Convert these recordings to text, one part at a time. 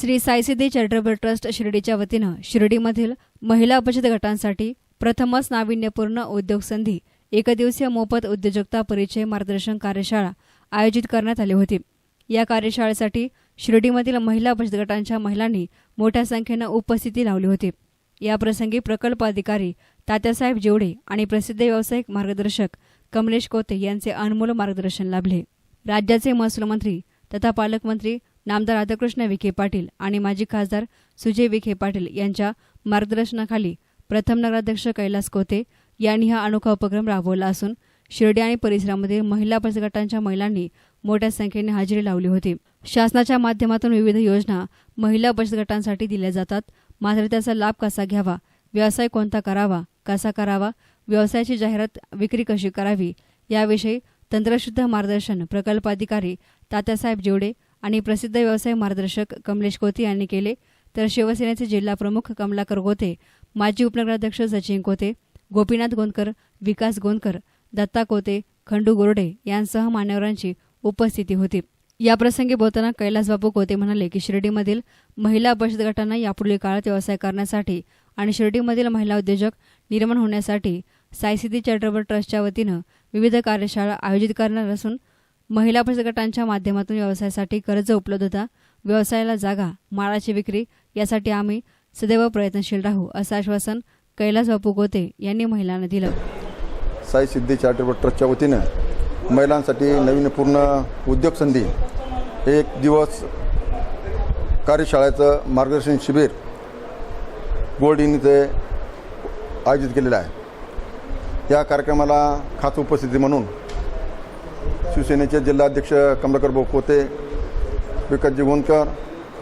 Shri Saisiddhi charitable trust शिर्डीच्या वतीनं शिर्डीमधील महिला बचत गटांसाठी प्रथमच नाविन्यपूर्ण उद्योग संधी एकदिवसीय मोफत उद्योजकता परिचय मार्गदर्शन कार्यशाळा आयोजित करण्यात आली होती. या कार्यशाळेसाठी शिर्डीमधील महिला बचत गटांच्या महिलांनी मोठ्या संख्येनं उपस्थिती लावली होती. याप्रसंगी प्रकल्प अधिकारी तात्यासाहेब जेवडे आणि प्रसिद्ध व्यावसायिक मार्गदर्शक कमलेश कोते यांचे अनमोल मार्गदर्शन लाभले. राज्याचे महसूल मंत्री तथा पालकमंत्री नामदार राधाकृष्ण विखे पाटील आणि माजी खासदार सुजय विखे पाटील यांच्या मार्गदर्शनाखाली प्रथम नगराध्यक्ष कैलास कोते यांनी हा अनोखा उपक्रम राबवला असून शिर्डी आणि परिसरामध्ये महिला बचत गटांच्या महिलांनी मोठ्या संख्येने हजेरी लावली होती. शासनाच्या माध्यमातून विविध योजना महिला बचत गटांसाठी दिल्या जातात. मात्र त्याचा लाभ कसा घ्यावा? व्यवसाय कोणता करावा? कसा करावा? व्यवसायाची जाहिरात विक्री कशी करावी? याविषयी तंत्रशुद्ध मार्गदर्शन प्रकल्प अधिकारी तात्यासाहेब जेवडे आणि प्रसिद्ध व्यवसाय मार्गदर्शक कमलेश कोते यांनी केले. तर शिवसेनेचे जिल्हा प्रमुख कमलाकर गोते माजी उपनगराध्यक्ष सचिन कोते गोपीनाथ गोंदकर विकास गोंदकर दत्ता कोते खंडू गोरडे यांसह मान्यवरांची उपस्थिती होती. याप्रसंगी बोलताना कैलासबापू कोते म्हणाले की शिर्डीमधील महिला बचत गटांना यापुढील काळात व्यवसाय करण्यासाठी आणि शिर्डीमधील महिला उद्योजक निर्माण होण्यासाठी सायसिद्धी चॅरिटेबल ट्रस्टच्या वतीनं विविध कार्यशाळा आयोजित करणार असून महिला बचत गटांच्या माध्यमातून व्यवसायासाठी कर्ज उपलब्धता व्यवसायाला जागा मालाची विक्री यासाठी आम्ही सदैव प्रयत्नशील राहू असं आश्वासन कैलास बापू गोते यांनी महिलांना दिलं. साई सिद्धी चॅरिटेबल ट्रस्टच्या वतीनं महिलांसाठी नवीनपूर्ण उद्योग संधी एक दिवस कार्यशाळेचं मार्गदर्शन शिबिर गोल्ड इनचे आयोजित केलेलं आहे. या कार्यक्रमाला खास उपस्थिती म्हणून शिवसेनेचे जिल्हाध्यक्ष कमलाकर भाऊ कोते विकासजी गोंदकर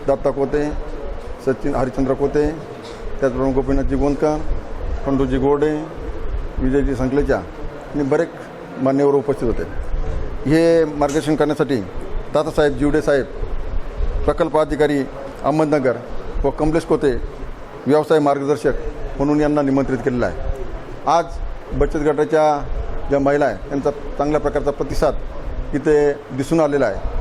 दत्ता कोते सचिन हरिचंद्र कोते त्याचप्रमाणे गोपीनाथजी गोंदकर खंडूजी गोडे विजयजी संकलेचा आणि बरेच मान्यवर उपस्थित होते. हे मार्गदर्शन करण्यासाठी दादासाहेब जिवडे साहेब प्रकल्प अधिकारी अहमदनगर व कमलेश कोते व्यवसाय मार्गदर्शक म्हणून यांना निमंत्रित केलेलं आहे. आज बचत गटाच्या ज्या महिला आहे त्यांचा चांगल्या प्रकारचा प्रतिसाद इथे दिसून आलेला आहे.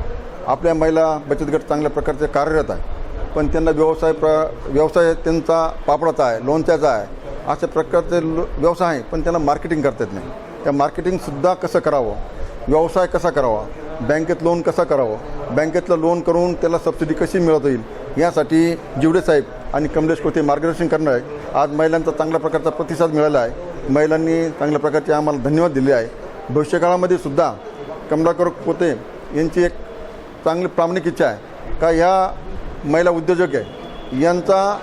आपल्या महिला बचत गट चांगल्या प्रकारचे कार्यरत आहे. पण त्यांना व्यवसाय प्र व्यवसाय त्यांचा पापडाचा आहे लोणच्याचा आहे. अशा प्रकारचे लो व्यवसाय आहे पण त्यांना मार्केटिंग करता येत नाही. त्या मार्केटिंगसुद्धा कसं करावं? व्यवसाय कसा करावा? बँकेत लोन कसा करावं? बँकेतलं लोन करून त्याला सबसिडी कशी मिळवता येईल यासाठी जिवडे साहेब आणि कमलेश कोते मार्गदर्शन करणार आहे? आज महिलांचा चांगल्या प्रकारचा प्रतिसाद मिळाला आहे. महिलांनी चांगल्या प्रकारचे आम्हाला धन्यवाद दिले आहे. भविष्यकाळामध्ये सुद्धा कमलाकर पोते यांची एक चांगली प्रामाणिक इच्छा आहे. का ह्या महिला उद्योजक आहे यांचा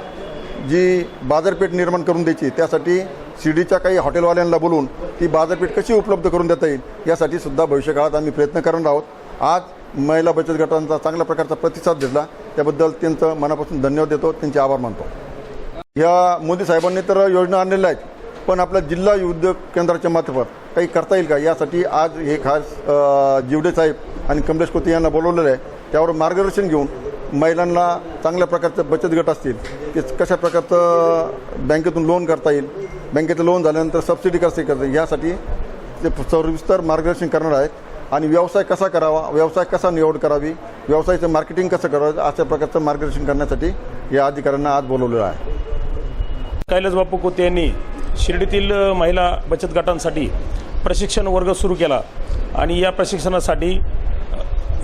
जी बाजारपेठ निर्माण करून द्यायची त्यासाठी शिर्डीच्या काही हॉटेलवाल्यांना बोलून ती बाजारपेठ कशी उपलब्ध करून देता येईल यासाठी सुद्धा भविष्यकाळात आम्ही प्रयत्न करणार आहोत. आज महिला बचत गटांचा चांगल्या प्रकारचा प्रतिसाद दिला त्याबद्दल त्यांचं मनापासून धन्यवाद देतो त्यांचे आभार मानतो. या मोदी साहेबांनी तर योजना आणलेल्या आहेत. पण आपल्या जिल्हा उद्योग केंद्राच्या मार्फत काही करता येईल का? यासाठी आज हे खास जिवडे साहेब आणि कमलेश कोते यांना बोलवलेलं आहे. त्यावर मार्गदर्शन घेऊन महिलांना चांगल्या प्रकारचे बचत गट असतील ते कशा प्रकारचं बँकेतून लोन करता येईल बँकेचं लोन झाल्यानंतर सबसिडी कशी करता येईल यासाठी ते सविस्तर मार्गदर्शन करणार आहेत. आणि व्यवसाय कसा करावा व्यवसाय कसा निवड करावी व्यवसायाचं मार्केटिंग कसं करावं अशा प्रकारचं मार्गदर्शन करण्यासाठी या अधिकाऱ्यांना आज बोलवलेलं आहे. कैलास बापू कोते यांनी शिर्डीतील महिला बचत गटांसाठी प्रशिक्षण वर्ग सुरू केला आणि या प्रशिक्षणासाठी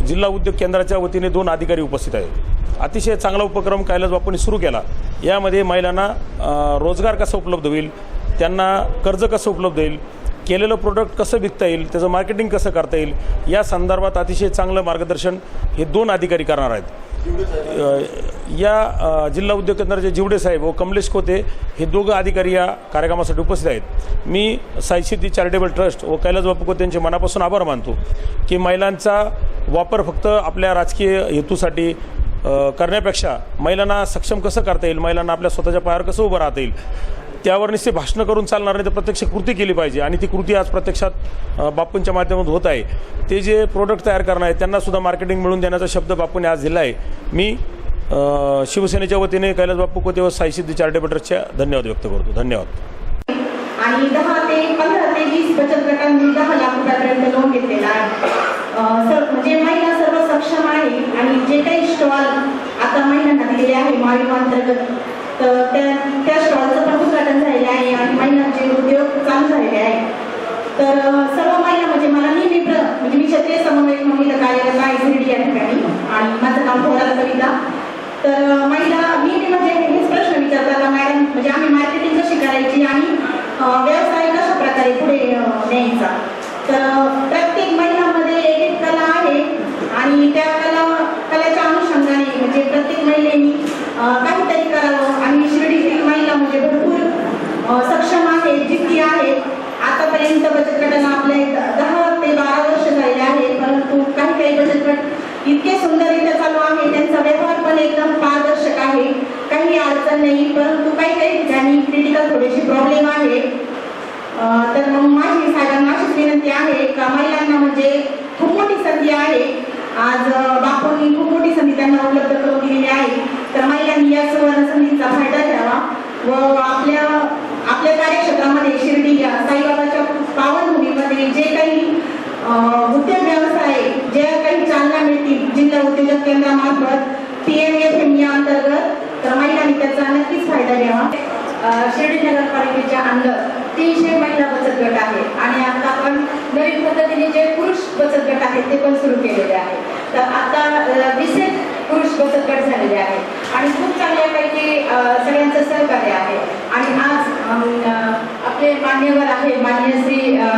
जिल्हा उद्योग केंद्राच्या वतीने दोन अधिकारी उपस्थित आहेत. अतिशय चांगला उपक्रम कैलास बापूंनी सुरू केला. यामध्ये महिलांना रोजगार कसा उपलब्ध होईल त्यांना कर्ज कसं उपलब्ध होईल केलेलं प्रोडक्ट कसं विकता येईल त्याचं मार्केटिंग कसं करता येईल या संदर्भात अतिशय चांगलं मार्गदर्शन हे दोन अधिकारी करणार आहेत. या जिल्हा उद्योग केंद्राचे जिवडे साहेब व कमलेश कोते हे दोघं अधिकारी या कार्यक्रमासाठी उपस्थित आहेत. मी साईसिद्धी चॅरिटेबल ट्रस्ट व कैलास बापू कोते यांचे मनापासून आभार मानतो की महिलांचा वापर फक्त आपल्या राजकीय हेतूसाठी करण्यापेक्षा महिलांना सक्षम कसं करता येईल महिलांना आपल्या स्वतःच्या पायावर कसं उभं राहता येईल त्यावर निश्चित भाषणं करून चालणार नाही तर प्रत्यक्ष कृती केली पाहिजे. आणि ती कृती आज प्रत्यक्षात बापूंच्या माध्यमातून होत आहे. ते जे प्रोडक्ट तयार करणार आहेत त्यांना सुद्धा मार्केटिंग मिळून देण्याचा शब्द बापूंनी आज दिला आहे मी शिवसेनेच्या वतीने कैलास बापू कोते व साईसिद्धी चार्टेबल ट्रस्टच्या धन्यवाद व्यक्त करतो. धन्यवाद. आणि दहा ते पंधरा ते वीस बचत गटांनी दहा लाख रुपयापर्यंत लोन घेतलेला आहे. म्हणजे महिला सर्व सक्षम आहे आणि जे काही स्टॉल आता महिलांना दिलेले आहे महाविमा अंतर्गत तर त्या त्या स्टॉलचं पण उद्घाटन झालेलं आहे. आणि महिलांचे उद्योग चालू झालेले आहे. तर सर्व महिला म्हणजे मला नेहमी म्हणजे मी क्षत्रिय समन्वयक महिला कार्यरत आहे शिर्डी या ठिकाणी. आणि माझं नाव थोडा कविता. तर महिला मी मी म्हणजे हेच प्रश्न विचारतात. मॅडम म्हणजे आम्ही मार्केटिंग कशी करायची आणि व्यवसाय कशा प्रकारे पुढे न्यायचा? तर प्रत्येक महिलामध्ये एक एक कला आहे. आणि त्या कला कलेच्या अनुषंगाने म्हणजे प्रत्येक महिलेनी काहीतरी करावं आणि शिर्डीतील महिला म्हणजे भरपूर सक्षम आहे जितकी आहे. आतापर्यंत बचत गटाला आपल्या दहा ते बारा वर्ष झालेले आहे परंतु काही काही बचत गट इतके सुंदररित्या चालू आहे त्यांचा व्यवहार पण एकदम पारदर्शक आहे. काही अडचण नाही परंतु काही काही ठिकाणी क्रिटिकल थोडीशी प्रॉब्लेम आहे. तर मग माझी साहेबांना अशीच विनंती आहे का महिलांना म्हणजे खूप मोठी संधी आहे. आज बापूंनी खूप मोठी संधी त्यांना उपलब्ध करून दिलेली आहे. तर महिलांनी या सुवर्ण संधीचा फायदा घ्यावा. व आपल्या आपल्या कार्यक्षेत्रामध्ये शिर्डी या साईबाबाच्या पावनभूमीमध्ये जे काही उद्योग व्यवसाय जे काही चालना मिळतील जिल्हा उद्योजक केंद्रामार्फत पी एम एफ एम या अंतर्गत तर महिलांनी त्याचा नक्कीच फायदा घ्यावा. शिर्डी नगरपालिकेच्या अंडर तीनशे महिला बचत गट आहे. आणि आता आपण नवीन पद्धतीने जे पुरुष बचत गट आहेत ते पण सुरू केलेले आहे. तर आता विशेष पुरुष बचत गट झालेले आहेत. आणि खूप चांगल्यापैकी सगळ्यांचं सहकार्य आहे. आणि आज आपले मान्यवर आहे मान्य श्री अ,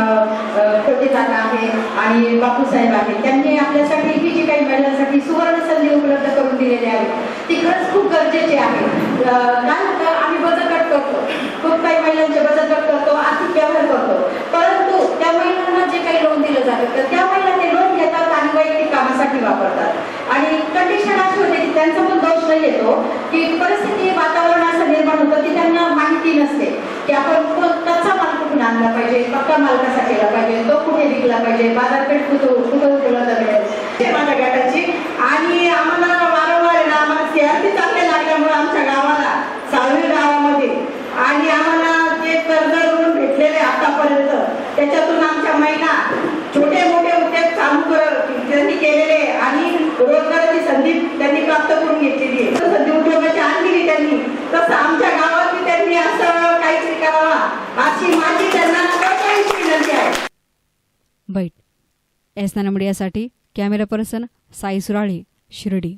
आहे आणि बापूसाहेब आहे त्यांनी आपल्यासाठी ही जी काही महिलांसाठी सुवर्ण संधी उपलब्ध करून दिलेली आहे ती खरंच खूप गरजेची आहे अ, काय होतं आम्ही बचत गट करतो खूप काही महिलांचे बचत गट करतो आर्थिक व्यवहार करतो परंतु त्या महिलांना जे काही लोन दिलं जातं तर त्या महिला ते लोन घेतात आणि वैयक्तिक कामासाठी वापरतात आणि कंडिशन अशी होते की त्यांचा पण दोष येतो. की परिस्थिती वातावरण असं निर्माण होतं की त्यांना माहिती नसते. की आपण कच्चा माल कुठून आणला पाहिजे पक्का माल कसा केला पाहिजे तो कुठे विकला पाहिजे बाजारपेठ कुठं कुठं उपलब्ध पाहिजे. ते माझ्या गटाची. आणि आम्हाला वारंवार आहे ना आम्हाला सीआरपी चांगले लागल्यामुळे आमच्या गावाला सावली गावामध्ये आणि आम्हाला जे कर्ज ऋण भेटलेले आतापर्यंत त्याच्यातून आमच्या महिला छोटे मोठे उद्योग चालू कर त्यांनी केलेले आणि रोजगाराची संधी त्यांनी प्राप्त करून घेतलेली आहे तसं संधी उद्योगाची आणलेली त्यांनी तसं आमच्या गावात त्यांनी असं काहीतरी करावा अशी माझी त्यांना कळकळीची विनंती आहे बैठ. एस नाना मीडियासाठी कॅमेरा पर्सन साई सुराळे शिर्डी.